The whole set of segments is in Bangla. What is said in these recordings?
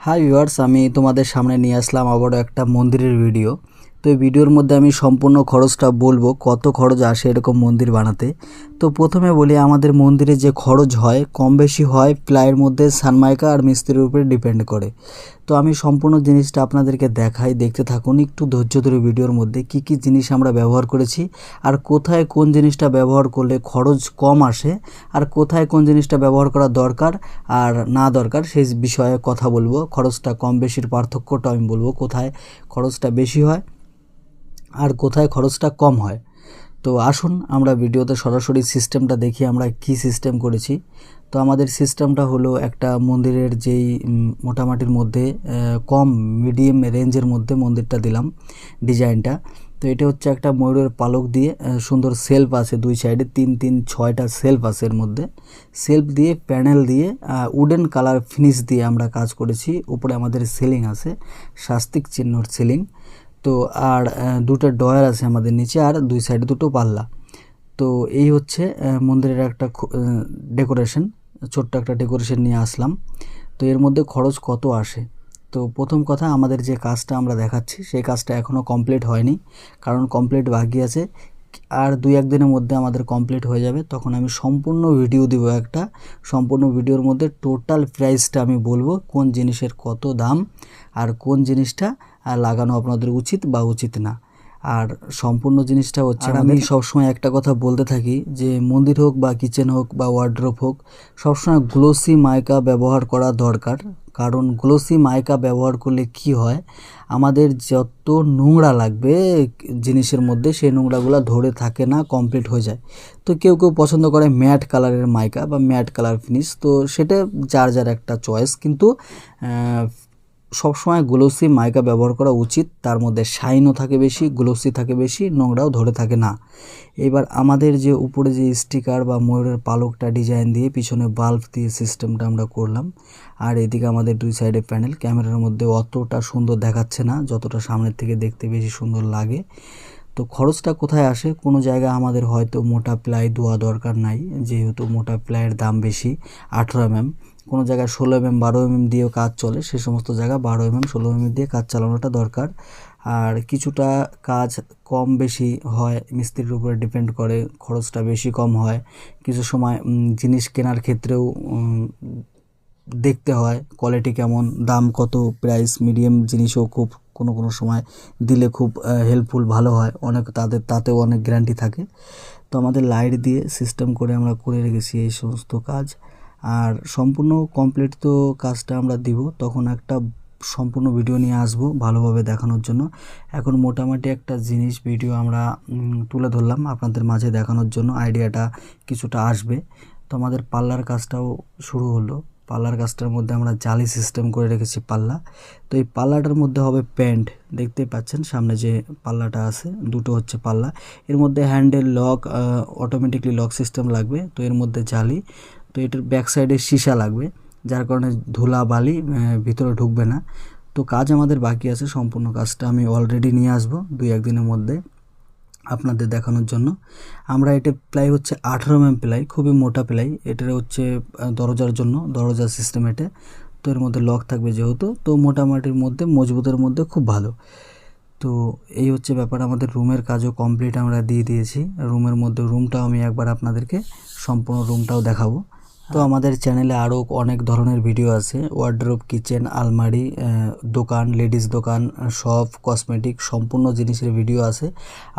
হাই ভিউয়ার্স আমি তোমাদের সামনে নিয়ে আসলাম আবারও একটা মন্দিরের ভিডিও তো এই ভিডিওর মধ্যে আমি সম্পূর্ণ খরচটা বলব, কত খরচ আসে এরকম মন্দির বানাতে। তো প্রথমে বলি, আমাদের মন্দিরে যে খরচ হয়, কম বেশি হয়, প্লাইয়ের মধ্যে সানমাইকা আর মিস্ত্রির উপরে ডিপেন্ড করে। তো আমি সম্পূর্ণ জিনিসটা আপনাদেরকে দেখাই, দেখতে থাকুন, একটু ধৈর্য ধরে ভিডিওর মধ্যে কি কি জিনিস আমরা ব্যবহার করেছি, আর কোথায় কোন জিনিসটা ব্যবহার করলে খরচ কম আসে, আর কোথায় কোন জিনিসটা ব্যবহার করা দরকার আর না দরকার, সেই বিষয়ে কথা বলব। খরচটা কম বেশির পার্থক্যটা আমি বলব, কোথায় খরচটা বেশি হয়। আর কোথায় খরচটা কম হয়। তো আসুন আমরা ভিডিওতে সরাসরি সিস্টেমটা দেখি আমরা কি সিস্টেম করেছি। তো আমাদের সিস্টেমটা হলো একটা মন্দিরের যেই মোটামুটির মধ্যে কম মিডিয়াম রেঞ্জের মধ্যে মন্দিরটা দিলাম ডিজাইনটা। তো এটা হচ্ছে একটা ময়ূরের পালক দিয়ে সুন্দর সেলফ আছে দুই সাইডে, তিন তিন, ছয়টা সেলফ আছে এর মধ্যে। সেলফ দিয়ে, প্যানেল দিয়ে উডেন কালার ফিনিশ দিয়ে আমরা কাজ করেছি। উপরে আমাদের সিলিং আছে শাস্তিক চিহ্নর সিলিং। তো আর দুটো ডয়ার আছে আমাদের নিচে আর দুই সাইডে দুটো পাল্লা। তো এই হচ্ছে মন্দিরের একটা ডেকোরেশন ছোট্ট একটা ডেকোরেশন নিয়ে আসলাম। তো এর মধ্যে খরচ কত আসে? তো প্রথম কথা, আমাদের যে কাজটা আমরা দেখাচ্ছি, সেই কাজটা এখনও কমপ্লিট হয়নি। কারণ কমপ্লিট বাকি আছে। আর দুই এক দিনের মধ্যে আমাদের কমপ্লিট হয়ে যাবে। তখন আমি সম্পূর্ণ ভিডিও দিব একটা। সম্পূর্ণ ভিডিওর মধ্যে টোটাল প্রাইসটা আমি বলব কোন জিনিসের কত দাম আর কোন জিনিসটা লাগানো আপনাদের উচিত বা উচিত না। আর সম্পূর্ণ জিনিসটা হচ্ছে আমি সবসময় একটা কথা বলতে থাকি যে মন্দির হোক বা কিচেন হোক বা ওয়ার্ড্রোপ হোক সবসময় গ্লোসি মাইকা ব্যবহার করা দরকার। কারণ গ্লোসি মাইকা ব্যবহার করলে কি হয়? আমাদের যত নোংরা লাগবে জিনিসের মধ্যে, সেই নোংরাগুলো ধরে থাকে না কমপ্লিট হয়ে যায়। তো কেউ কেউ পছন্দ করে ম্যাট কালারের মাইকা বা ম্যাট কালার ফিনিশ তো সেটা যার যার একটা চয়েস কিন্তু সবসময় গ্লোসি মাইকা ব্যবহার করা উচিত। তার মধ্যে শাইনও থাকে বেশি গ্লোসি থাকে বেশি, নোংরাও ধরে থাকে না। এবার আমাদের যে উপরে যে স্টিকার বা ময়ূরের পালকটা ডিজাইন দিয়ে পিছনে বাল্ব দিয়ে সিস্টেমটা আমরা করলাম, আর এদিকে আমাদের দুই সাইডে প্যানেল ক্যামেরার মধ্যে অতটা সুন্দর দেখাচ্ছে না, যতটা সামনের থেকে দেখতে বেশি সুন্দর লাগে। তো খরচটা কোথায় আসে? কোনো জায়গায় আমাদের হয়তো মোটা প্লাই দেওয়া দরকার নাই, যেহেতু মোটা প্লাইয়ের দাম বেশি, আঠেরো এমএম কোনো জায়গায় ষোলো এমএম বারো এমএম দিয়েও কাজ চলে, সে সমস্ত জায়গা বারো এমএম ষোলো এমএম দিয়ে কাজ চালানোটা দরকার। আর কিছুটা কাজ কম বেশি হয়, মিস্ত্রির উপরে ডিপেন্ড করে, খরচটা বেশি কম হয়। কিছু সময় জিনিস কেনার ক্ষেত্রেও দেখতে হয় কোয়ালিটি কেমন, দাম কত প্রাইস মিডিয়াম জিনিসও খুব, কোনো কোনো সময় দিলে খুব হেল্পফুল ভালো হয়। অনেক তাদের, তাতেও অনেক গ্যারান্টি থাকে। তো আমাদের লাইট দিয়ে সিস্টেম করে আমরা করে রেখেছি এই সমস্ত কাজ। আর সম্পূর্ণ কমপ্লিট তো কাজটা আমরা দিব, তখন একটা সম্পূর্ণ ভিডিও নিয়ে আসব ভালোভাবে দেখানোর জন্য। এখন মোটামুটি একটা জিনিস ভিডিও আমরা তুলে ধরলাম আপনাদের মাঝে দেখানোর জন্য আইডিয়াটা কিছুটা আসবে। তো আমাদের পাল্লার কাজটাও শুরু হলো। পাল্লার কাজটার মধ্যে আমরা জালি সিস্টেম করে রেখেছি পাল্লা। তো এই পাল্লাটার মধ্যে হবে প্যান্ট, দেখতেই পাচ্ছেন সামনে যে পাল্লাটা আছে, দুটো হচ্ছে পাল্লা। এর মধ্যে handle lock automatically lock system লাগবে। তো এর মধ্যে জালি তো এটার ব্যাক সাইডে সীসা লাগবে, যার কারণে ধুলা বালি ভিতরে ঢুকবে না। তো কাজ আমাদের বাকি আছে, সম্পূর্ণ কাজটা আমি অলরেডি নিয়ে আসব দুই একদিনের মধ্যে আপনাদের দেখানোর জন্য। আমরা এটা প্লাই হচ্ছে আঠারো এম প্লাই, খুবই মোটা প্লাই। এটার হচ্ছে দরজার জন্য, দরজা সিস্টেম এটা তো এর মধ্যে লক থাকবে যেহেতু, তো মোটামুটির মধ্যে, মজবুতের মধ্যে খুব ভালো। তো এই হচ্ছে ব্যাপার, আমাদের রুমের কাজও কমপ্লিট আমরা দিয়ে দিয়েছি। রুমের মধ্যে রুমটাও আমি একবার আপনাদেরকে, সম্পূর্ণ রুমটাও দেখাবো। তো আমাদের চ্যানেলে আরও অনেক ধরনের ভিডিও আছে। ওয়ার্ড্রোব কিচেন আলমারি দোকান লেডিস দোকান শপ কসমেটিক সম্পূর্ণ জিনিসের ভিডিও আছে।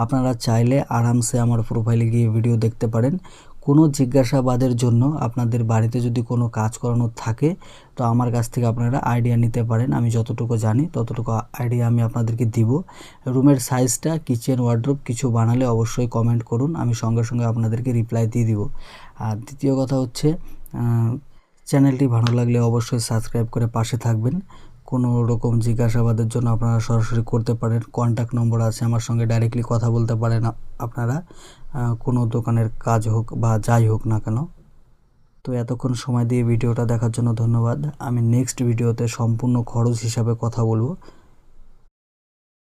আপনারা চাইলে আরামসে আমার প্রোফাইলে গিয়ে ভিডিও দেখতে পারেন। কোনো জিজ্ঞাসাবাদের জন্য আপনাদের বাড়িতে যদি কোনো কাজ করানোর থাকে, তো আমার কাছ থেকে আপনারা আইডিয়া নিতে পারেন। আমি যতটুকু জানি, ততটুকু আইডিয়া আমি আপনাদেরকে দিব। রুমের সাইজটা কিচেন ওয়ার্ড্রোব কিছু বানালে অবশ্যই কমেন্ট করুন। আমি সঙ্গে সঙ্গে আপনাদেরকে রিপ্লাই দিয়ে দিব। আর দ্বিতীয় কথা হচ্ছে চ্যানেলটি ভালো লাগলে অবশ্যই সাবস্ক্রাইব করে পাশে থাকবেন। কোনো রকম জিজ্ঞাসাবাদের জন্য আপনারা সরাসরি করতে পারেন। কন্ট্যাক্ট নম্বর আছে আমার সঙ্গে, ডাইরেক্টলি কথা বলতে পারেন আপনারা। কোনো দোকানের কাজ হোক বা যাই হোক না কেন। তো এতক্ষণ সময় দিয়ে ভিডিওটা দেখার জন্য ধন্যবাদ। আমি নেক্সট ভিডিওতে সম্পূর্ণ খরচ হিসাবে কথা বলব।